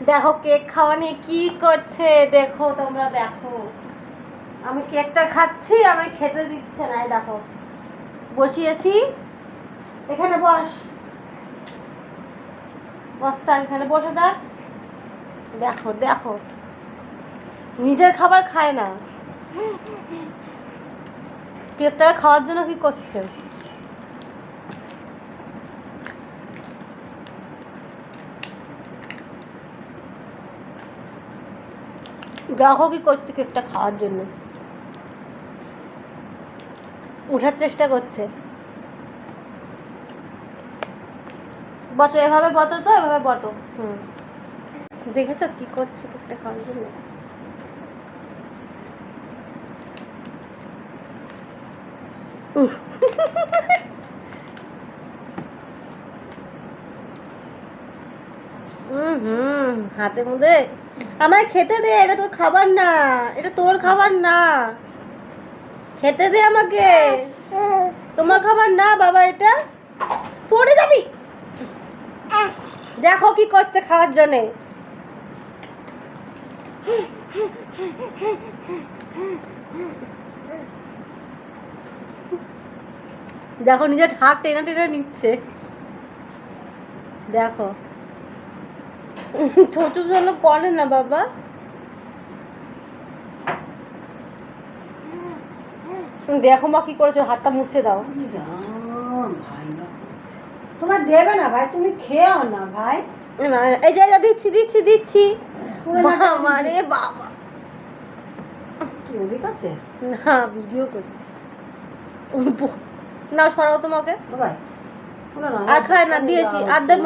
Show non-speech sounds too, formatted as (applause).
দেখো কেক খাওয়া নিয়ে কি করছে? দেখো, তোমরা দেখো। আমি কেকটা খাচ্ছি, আমি খেতে দিচ্ছে না দেখো। বসিয়েছি। এখানে বস। বস্তা এখানে বসে থাক। দেখো দেখো। নিজের খাবার খায় না। কেকটা খাওয়ার জন্য কি করছে? কি করছে কেকটা খাওয়ার জন্য। উঠার চেষ্টা করছে। বতো এভাবে বতো তো? এভাবে বতো হুম। দেখেছ কি করছে কেকটা খাওয়ার জন্য? উহ। (laughs) হুম, হাতে মুদে। আমায় খেতে দে, এটা তোর খাবার না, এটা তোর খাবার না। খেতে দে আমাকে। তোমার খাবার না, বাবা, এটা। পড়ে যাবি। দেখো কি করছে খাওয়ার জন্যে। দেখো নিজের হাত টেনে টেনে নিচ্ছে। দেখো। ছোট জন্য করে না বাবা। দেখো মা কি করেছ হাতটা মুছে দাও। তোমার দেবে না ভাই তুমি খেয়েও না ভাই। এই যে দিচ্ছি দিচ্ছি দিচ্ছি। বাবা রে বাবা। রবি কাছে না ভিডিও করছি। না সরাও তোমাকে। আর খায় না দিয়েছি আর দেব